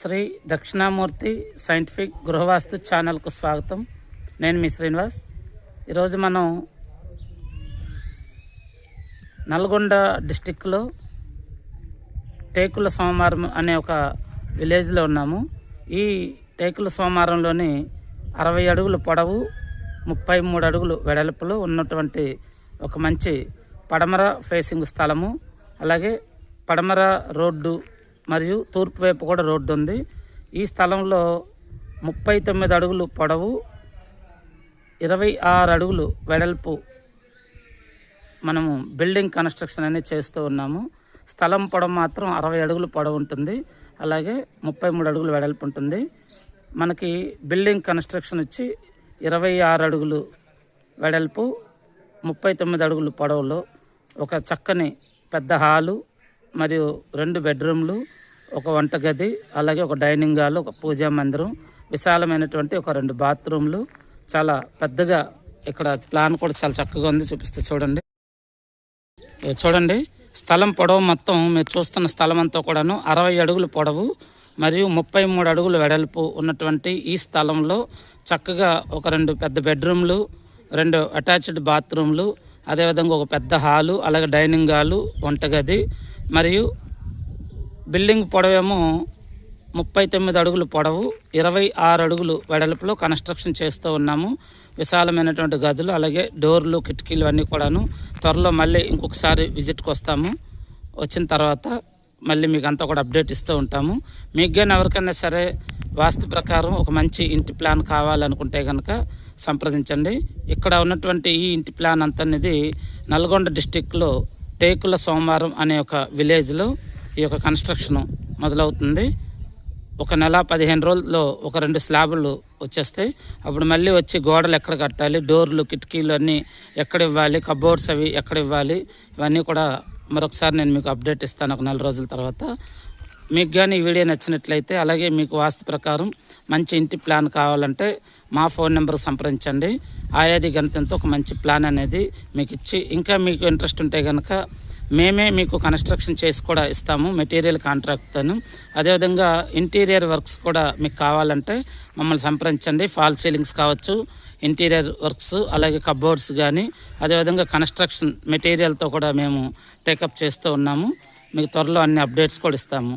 Shri Dakshinamurthy scientific గృహవాస్తు ఛానల్కు స్వాగతం. నేను మీ శ్రీనివాస్. ఈరోజు మనం నల్గొండ డిస్టిక్లో టేకుల సోమవారం అనే ఒక విలేజ్లో ఉన్నాము. ఈ టేకుల సోమవారంలోని అరవై అడుగులు పొడవు ముప్పై మూడు అడుగులు వెడల్పులో ఉన్నటువంటి ఒక మంచి పడమర ఫేసింగ్ స్థలము అలాగే పడమర రోడ్డు మరియు తూర్పు వైపు కూడా రోడ్డు ఉంది. ఈ స్థలంలో ముప్పై తొమ్మిది అడుగులు పొడవు ఇరవై ఆరు అడుగులు వెడల్పు మనము బిల్డింగ్ కన్స్ట్రక్షన్ అనేది చేస్తూ ఉన్నాము. స్థలం పొడవు మాత్రం అరవై అడుగులు పొడవు ఉంటుంది. అలాగే ముప్పై మూడు అడుగులు వెడల్పు ఉంటుంది. మనకి బిల్డింగ్ కన్స్ట్రక్షన్ వచ్చి ఇరవై ఆరు అడుగులు వెడల్పు ముప్పై తొమ్మిది అడుగులు పొడవులో ఒక చక్కని పెద్ద హాలు మరియు రెండు బెడ్రూమ్లు ఒక వంటగది అలాగే ఒక డైనింగ్ హాల్ ఒక పూజా మందిరం విశాలమైనటువంటి ఒక రెండు బాత్రూమ్లు. చాలా పెద్దగా ఇక్కడ ప్లాన్ కూడా చాలా చక్కగా ఉంది చూపిస్తే చూడండి. చూడండి స్థలం పొడవు మొత్తం మీరు చూస్తున్న స్థలం అంతా కూడాను అరవై అడుగులు పొడవు మరియు ముప్పై మూడు అడుగులు వెడల్పు ఉన్నటువంటి ఈ స్థలంలో చక్కగా ఒక రెండు పెద్ద బెడ్రూమ్లు రెండు అటాచ్డ్ బాత్రూమ్లు అదేవిధంగా ఒక పెద్ద హాలు అలాగే డైనింగ్ హాలు వంటగది మరియు బిల్డింగ్ పొడవేమో ముప్పై తొమ్మిది అడుగులు పొడవు ఇరవై ఆరు అడుగులు వెడల్పులో కన్స్ట్రక్షన్ చేస్తూ ఉన్నాము. విశాలమైనటువంటి గదులు అలాగే డోర్లు కిటికీలు అన్నీ కూడాను. త్వరలో మళ్ళీ ఇంకొకసారి విజిట్కి వస్తాము. వచ్చిన తర్వాత మళ్ళీ మీకు అంతా కూడా అప్డేట్ ఇస్తూ ఉంటాము. మీకు కానీ ఎవరికైనా సరే వాస్తు ప్రకారం ఒక మంచి ఇంటి ప్లాన్ కావాలనుకుంటే కనుక సంప్రదించండి. ఇక్కడ ఉన్నటువంటి ఈ ఇంటి ప్లాన్ అంతనేది నల్గొండ డిస్టిక్లో టేకుల సోమవారం అనే ఒక విలేజ్లో ఈ యొక్క కన్స్ట్రక్షన్ మొదలవుతుంది. ఒక నెల పదిహేను రోజుల్లో ఒక రెండు స్లాబులు వచ్చేస్తాయి అప్పుడు మళ్ళీ వచ్చి గోడలు ఎక్కడ కట్టాలి డోర్లు కిటికీలు అన్నీ ఎక్కడ ఇవ్వాలి కబోర్డ్స్ అవి ఎక్కడ ఇవ్వాలి ఇవన్నీ కూడా మరొకసారి నేను మీకు అప్డేట్ ఇస్తాను ఒక నెల రోజుల తర్వాత. మీకు కానీ ఈ వీడియో నచ్చినట్లయితే అలాగే మీకు వాస్తు ప్రకారం మంచి ఇంటి ప్లాన్ కావాలంటే మా ఫోన్ నెంబర్కి సంప్రదించండి. ఆయాది గణితంతో ఒక మంచి ప్లాన్ అనేది మీకు ఇచ్చి ఇంకా మీకు ఇంట్రెస్ట్ ఉంటే కనుక మేమే మీకు కన్స్ట్రక్షన్ చేసి కూడా ఇస్తాము మెటీరియల్ కాంట్రాక్ట్తోను అదేవిధంగా ఇంటీరియర్ వర్క్స్ కూడా మీకు కావాలంటే మమ్మల్ని సంప్రదించండి. ఫాల్ సీలింగ్స్ కావచ్చు ఇంటీరియర్ వర్క్స్ అలాగే కబోర్డ్స్ కానీ అదేవిధంగా కన్స్ట్రక్షన్ మెటీరియల్తో కూడా మేము టేకప్ చేస్తూ ఉన్నాము. మీకు త్వరలో అన్ని అప్డేట్స్ కూడా ఇస్తాము.